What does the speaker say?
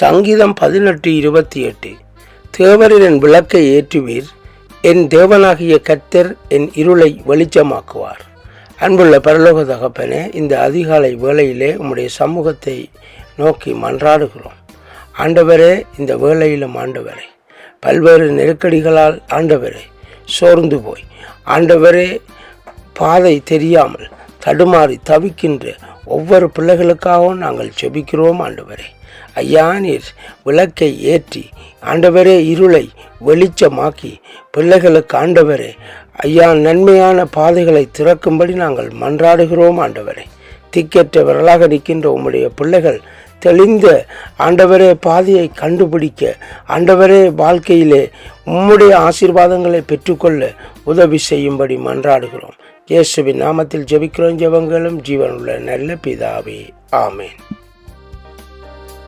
சங்கீதம் பதினெட்டு இருபத்தி எட்டு. தேவரின் என் விளக்கை ஏற்றுவீர். என் தேவனாகிய கர்த்தர் என் இருளை வெளிச்சமாக்குவார். அன்புள்ள பரலோக தகப்பனே இந்த அதிகாலை வேளையிலே உம்முடைய சமூகத்தை நோக்கி மன்றாடுகிறோம். ஆண்டவரே இந்த வேளையிலும் ஆண்டவரே பல்வேறு நெருக்கடிகளால் ஆண்டவரே சோர்ந்து போய். ஆண்டவரே பாதை தெரியாமல் தடுமாறி தவிக்கின்ற ஒவ்வொரு பிள்ளைகளுக்காகவும் நாங்கள் செபிக்கிறோம் ஆண்டவரே. ஐயா நீர் விளக்கை ஏற்றி ஆண்டவரே இருளை வெளிச்சமாக்கி பிள்ளைகளுக்கு ஆண்டவரே ஐயா நன்மையான பாதைகளை திறக்கும்படி நாங்கள் மன்றாடுகிறோம் ஆண்டவரே. திக்கற்றவர்களாக நிற்கின்ற உம்முடைய பிள்ளைகள் தெளிந்த ஆண்டவரே பாதையை கண்டுபிடிக்க ஆண்டவரே வாழ்க்கையிலே உம்முடைய ஆசீர்வாதங்களை பெற்றுக்கொள்ள உதவி செய்யும்படி மன்றாடுகிறோம். இயேசுவின் நாமத்தில் ஜெபிக்கிறோம் ஜெபங்களும் ஜீவனுள்ள நல்ல பிதாவே. ஆமேன்.